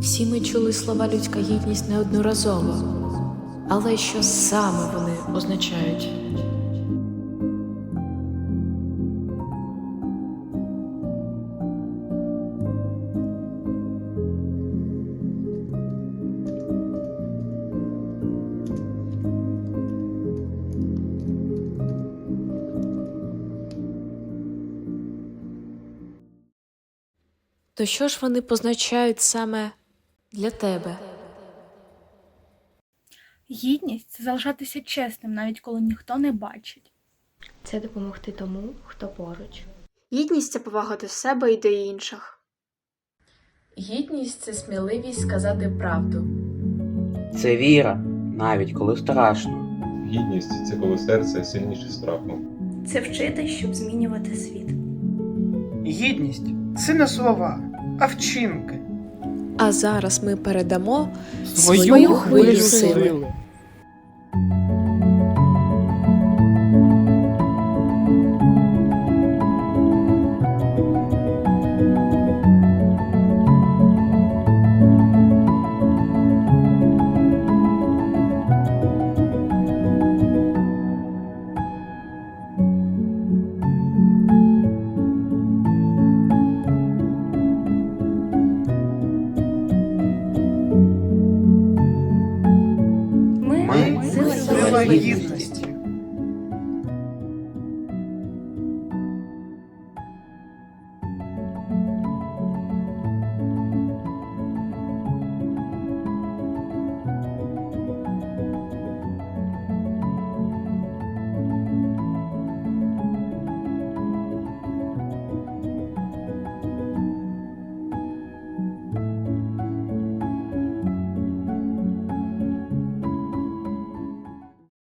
Всі ми чули слова людська гідність неодноразово, але що саме вони означають? То що ж вони позначають саме для тебе? Гідність це залишатися чесним, навіть коли ніхто не бачить. Це допомогти тому, хто поруч. Гідність це повага до себе і до інших. Гідність це сміливість сказати правду. Це віра, навіть коли страшно. Гідність це коли серце сильніше страху. Це вчити, щоб змінювати світ. Гідність це не слова, а вчинки. А зараз ми передамо Свою, Свою хвилю сили. Гідності. гідності.